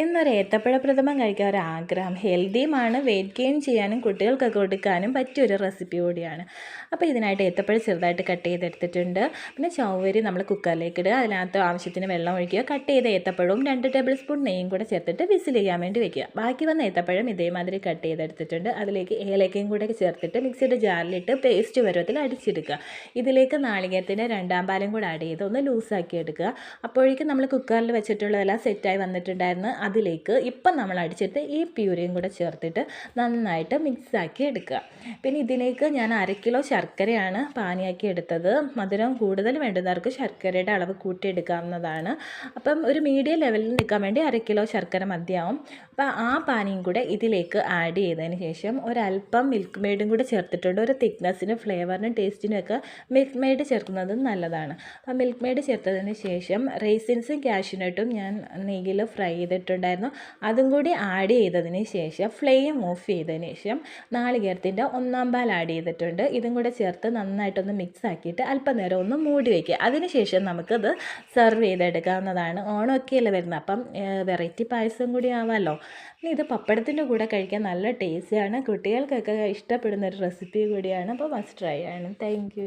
എന്നൊരു ഏത്തപ്പഴ പ്രഥമം കഴിക്കാൻ ഒരു ആഗ്രഹം ഹെൽത്തിയുമാണ് വെയിറ്റ് ഗെയിൻ ചെയ്യാനും കുട്ടികൾക്കൊക്കെ കൊടുക്കാനും പറ്റിയൊരു റെസിപ്പി കൂടിയാണ്. അപ്പോൾ ഇതിനായിട്ട് ഏത്തപ്പഴം ചെറുതായിട്ട് കട്ട് ചെയ്തെടുത്തിട്ടുണ്ട്. പിന്നെ ചൗവരി നമ്മൾ കുക്കറിലേക്ക് ഇടുക. അതിനകത്ത് ആവശ്യത്തിന് വെള്ളം ഒഴിക്കുക. കട്ട് ചെയ്ത ഏത്തപ്പഴവും രണ്ട് ടേബിൾ സ്പൂൺ നെയ്യും കൂടെ ചേർത്തിട്ട് വിസിൽ ചെയ്യാൻ വേണ്ടി വെക്കുക. ബാക്കി വന്ന ഏത്തപ്പഴം ഇതേമാതിരി കട്ട് ചെയ്തെടുത്തിട്ടുണ്ട്. അതിലേക്ക് ഏലക്കയും കൂടെ ചേർത്തിട്ട് മിക്സിയുടെ ജാറിലിട്ട് പേസ്റ്റ് പരുവത്തിൽ അടിച്ചെടുക്കുക. ഇതിലേക്ക് നാളികേരത്തിന്റെ രണ്ടാം പാലം കൂടെ ആഡ് ചെയ്ത് ഒന്ന് ലൂസാക്കി എടുക്കുക. അപ്പോഴേക്കും നമ്മൾ കുക്കറിൽ വെച്ചിട്ടുള്ളതെല്ലാം സെറ്റായി വന്നിട്ടുണ്ടായിരുന്നു. അതിലേക്ക് ഇപ്പം നമ്മൾ അടിച്ചിട്ട് ഈ പ്യൂരിയും കൂടെ ചേർത്തിട്ട് നന്നായിട്ട് മിക്സാക്കി എടുക്കുക. പിന്നെ ഇതിലേക്ക് ഞാൻ അര കിലോ ശർക്കരയാണ് പാനിയാക്കി എടുത്തത്. മധുരം കൂടുതൽ വേണ്ടുന്നവർക്ക് ശർക്കരയുടെ അളവ് കൂട്ടിയെടുക്കാവുന്നതാണ്. അപ്പം ഒരു മീഡിയം ലെവലിൽ നിൽക്കാൻ വേണ്ടി അര കിലോ ശർക്കര മതിയാവും. അപ്പം ആ പാനിയും കൂടെ ഇതിലേക്ക് ആഡ് ചെയ്തതിന് ശേഷം ഒരല്പം മിൽക്ക് മെയ്ഡും കൂടെ ചേർത്തിട്ടുണ്ട്. ഒരു തിക്നെസ്സിനും ഫ്ലേവറിനും ടേസ്റ്റിനും ഒക്കെ മിൽക്ക് മെയ്ഡ് ചേർക്കുന്നത് നല്ലതാണ്. അപ്പം മിൽക്ക് മെയ്ഡ് ചേർത്തതിന് ശേഷം റേസിൻസും കാഷ്യൂനട്ടും ഞാൻ നെയ്യിൽ ഫ്രൈ ചെയ്തിട്ടുണ്ടായിരുന്നു അതും കൂടി ആഡ് ചെയ്തതിന് ശേഷം ഫ്ലെയിം ഓഫ് ചെയ്തതിന് ശേഷം നാളികേരത്തിന്റെ ഒന്നാം പാൽ ആഡ് ചെയ്തിട്ടുണ്ട്. ഇതും കൂടെ ചേർത്ത് നന്നായിട്ടൊന്ന് മിക്സ് ആക്കിയിട്ട് അല്പനേരം ഒന്ന് മൂടി വയ്ക്കുക അതിനുശേഷം നമുക്കത് സെർവ് ചെയ്തെടുക്കാവുന്നതാണ്. ഓണമൊക്കെ അല്ലേ വരുന്നത്? അപ്പം വെറൈറ്റി പായസം കൂടി ആവാമല്ലോ ഇനി ഇത് പപ്പടത്തിന്റെ കൂടെ കഴിക്കാൻ നല്ല ടേസ്റ്റിയാണ് കുട്ടികൾക്കൊക്കെ ഇഷ്ടപ്പെടുന്ന ഒരു റെസിപ്പി കൂടിയാണ്. അപ്പോൾ മസ്റ്റ് ട്രൈ ആണ്. താങ്ക്